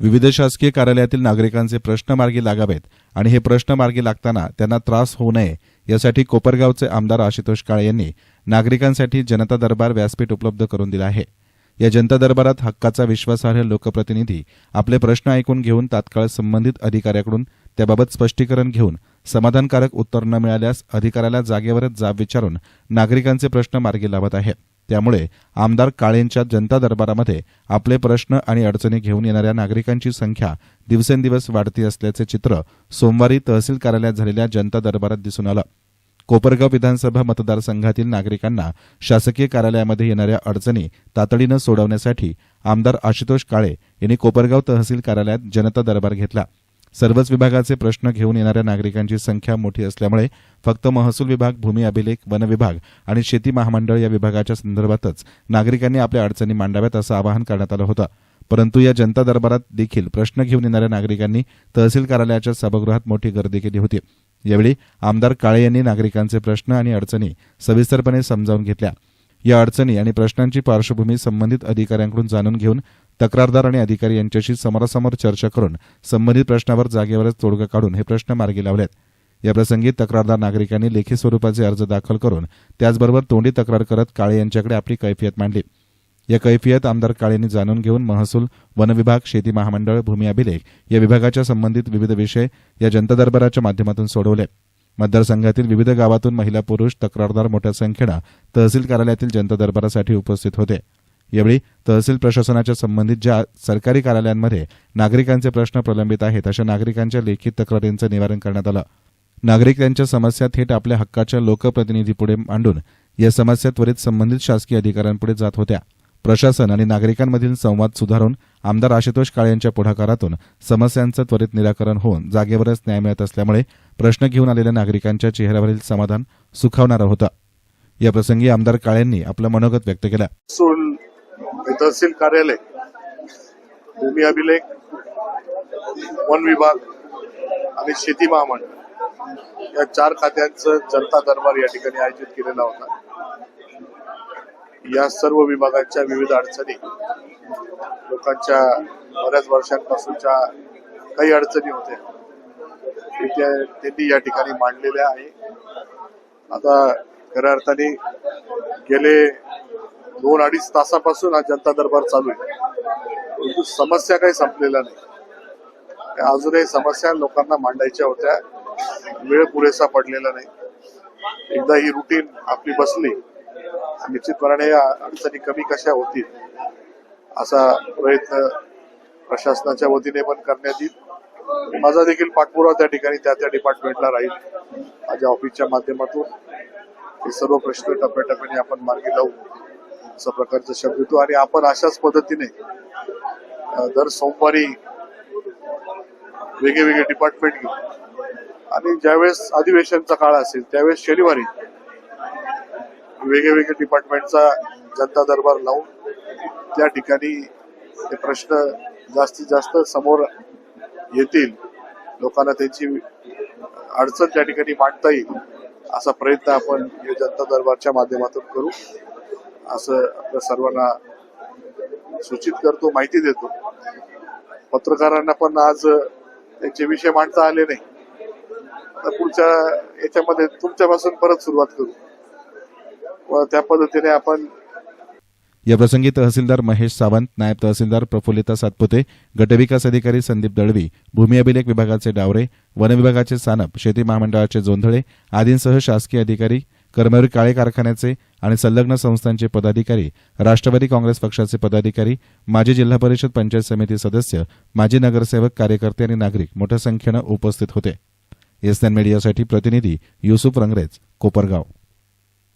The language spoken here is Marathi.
विविध शासकीय कार्यालयातील नागरिकांचे प्रश्न मार्गी लागावेत आणि हे प्रश्न मार्गी लागताना त्यांना त्रास होऊ नये यासाठी कोपरगावचे आमदार आशुतोष काळे यांनी नागरिकांसाठी जनता दरबार व्यासपीठ उपलब्ध करून दिलं आहे. या जनता दरबारात हक्काचा विश्वासार्ह लोकप्रतिनिधी आपले प्रश्न ऐकून घेऊन तात्काळ संबंधित अधिकाऱ्याकडून त्याबाबत स्पष्टीकरण घेऊन समाधानकारक उत्तर न मिळाल्यास अधिकाऱ्याला जागेवरच जाब विचारून नागरिकांचे प्रश्न मार्गी लावत आहे त्यामुळे आमदार काळेंच्या जनता दरबारामध्ये आपले प्रश्न आणि अडचणी घेऊन येणाऱ्या नागरिकांची संख्या दिवसेंदिवस वाढती असल्याचे चित्र सोमवारी तहसील कार्यालयात झालेल्या जनता दरबारात दिसून आलं. कोपरगाव विधानसभा मतदारसंघातील नागरिकांना शासकीय कार्यालयामध्ये येणाऱ्या अडचणी तातडीनं सोडवण्यासाठी आमदार आशुतोष काळे यांनी कोपरगाव तहसील कार्यालयात जनता दरबार घेतला. सर्वच विभागाचे प्रश्न घेऊन येणाऱ्या नागरिकांची संख्या मोठी असल्यामुळे फक्त महसूल विभाग भूमी अभिलेख वन विभाग आणि शेती महामंडळ या विभागाच्या संदर्भातच नागरिकांनी आपल्या अडचणी मांडाव्यात असं आवाहन करण्यात आलं होतं. परंतु या जनता दरबारात देखील प्रश्न घेऊन येणाऱ्या नागरिकांनी तहसील कार्यालयाच्या सभागृहात मोठी गर्दी केली होती. यावेळी आमदार काळे यांनी नागरिकांचे प्रश्न आणि अडचणी सविस्तरपणे समजावून घेतल्या. या अडचणी आणि प्रश्नांची पार्श्वभूमी संबंधित अधिकाऱ्यांकडून जाणून घेऊन तक्रारदार आणि अधिकारी यांच्याशी समोरासमोर चर्चा करून संबंधित प्रश्नावर जागेवरच तोडगा काढून हे प्रश्न मार्गी लावलेत. याप्रसंगी तक्रारदार नागरिकांनी लेखी स्वरूपाचे अर्ज दाखल करून त्याचबरोबर तोंडी तक्रार करत काळे यांच्याकडे आपली कैफियत मांडली. या कैफियत आमदार काळेंनी जाणून घेऊन महसूल वन विभाग शेती महामंडळ भूमी अभिलेख या विभागाच्या संबंधित विविध विषय या जनता दरबाराच्या माध्यमातून सोडवले. मतदारसंघातील विविध गावातून महिला पुरुष तक्रारदार मोठ्या संख्येनं तहसील कार्यालयातील जनता दरबारासाठी उपस्थित होते. यावेळी तहसील प्रशासनाच्या संबंधित ज्या सरकारी कार्यालयांमध्ये नागरिकांचे प्रश्न प्रलंबित आहेत अशा नागरिकांच्या लेखी तक्रारींचं निवारण करण्यात आलं. नागरिक त्यांच्या समस्या थेट आपल्या हक्काच्या लोकप्रतिनिधीपुढे मांडून या समस्या त्वरित संबंधित शासकीय अधिकाऱ्यांपुढे जात होत्या. प्रशासन आणि नागरिकांमधील संवाद सुधारून आमदार आशुतोष काळे यांच्या पुढाकारातून समस्यांचं त्वरित निराकरण होऊन जागेवरच न्याय मिळत असल्यामुळे प्रश्न घेऊन आलेल्या नागरिकांच्या चेहऱ्यावरील समाधान सुखावणारं होतं. याप्रसंगी आमदार काळेंनी आपलं मनोगत व्यक्त केलं. तहसील कार्यालय भूमी अभिलेख वन विभाग आणि शेती महामंडळ या चार खात्यांचं जनता दरबार या ठिकाणी आयोजित केलेला होता. या सर्व विभागांच्या विविध अडचणी लोकांच्या बऱ्याच वर्षांपासूनच्या काही अडचणी होत्या. ते त्यांनी या ठिकाणी मांडलेल्या आहे. आता खऱ्या अर्थाने गेले दोन अडीच तासापासून हा जनता दरबार चालू आहे. परंतु समस्या काही संपलेल्या नाही. अजूनही समस्या लोकांना मांडायच्या होत्या. वेळ पुरेसा पडलेला नाही. एकदा ही रुटीन आपली बसली निश्चितपणाने या अडचणी कमी कशा होतील असा प्रयत्न प्रशासनाच्या वतीने पण करण्यात येईल. माझा देखील पाठपुरावा त्या ठिकाणी त्या त्या डिपार्टमेंटला राहील. माझ्या ऑफिसच्या माध्यमातून हे सर्व प्रश्न टप्प्याटप्प्याने आपण मार्गी लावू. अशा प्रकारचा शब्द येतो. आणि आपण अशाच पद्धतीने दर सोमवारी वेगळे वेगळे डिपार्टमेंट घेऊ आणि ज्यावेळेस अधिवेशनचा काळ असेल त्यावेळेस शनिवारी वेगळे वेगळे डिपार्टमेंटचा जनता दरबार लावून त्या ठिकाणी ते प्रश्न जास्तीत जास्त समोर येतील. लोकांना त्यांची अडचण त्या ठिकाणी मांडता येईल असा प्रयत्न आपण या जनता दरबारच्या माध्यमातून करू. असं आपल्या सर्वांना सूचित करतो माहिती देतो. पत्रकारांना पण आज त्यांचे विषय मांडता आले नाही. आता पुढच्या याच्यामध्ये तुमच्यापासून परत सुरुवात करू. व त्या पद्धतीने आपण या प्रसंगी तहसीलदार महेश सावंत नायब तहसीलदार प्रफुल्लिता सातपुते गटविकास अधिकारी संदीप दळवी भूमी अभिलेख विभागाचे डावरे वन विभागाचे सानप शेती महामंडळाचे जोंधळे आदींसह शासकीय अधिकारी कर्मवीर काळे कारखान्याचे आणि संलग्न संस्थांचे पदाधिकारी राष्ट्रवादी काँग्रेस पक्षाचे पदाधिकारी माजी जिल्हा परिषद पंचायत समिती सदस्य माजी नगरसेवक कार्यकर्ते आणि नागरिक मोठ्या संख्येनं उपस्थित होते. एसएन मीडियासाठी प्रतिनिधी युसुफ रंगरेज कोपरगाव.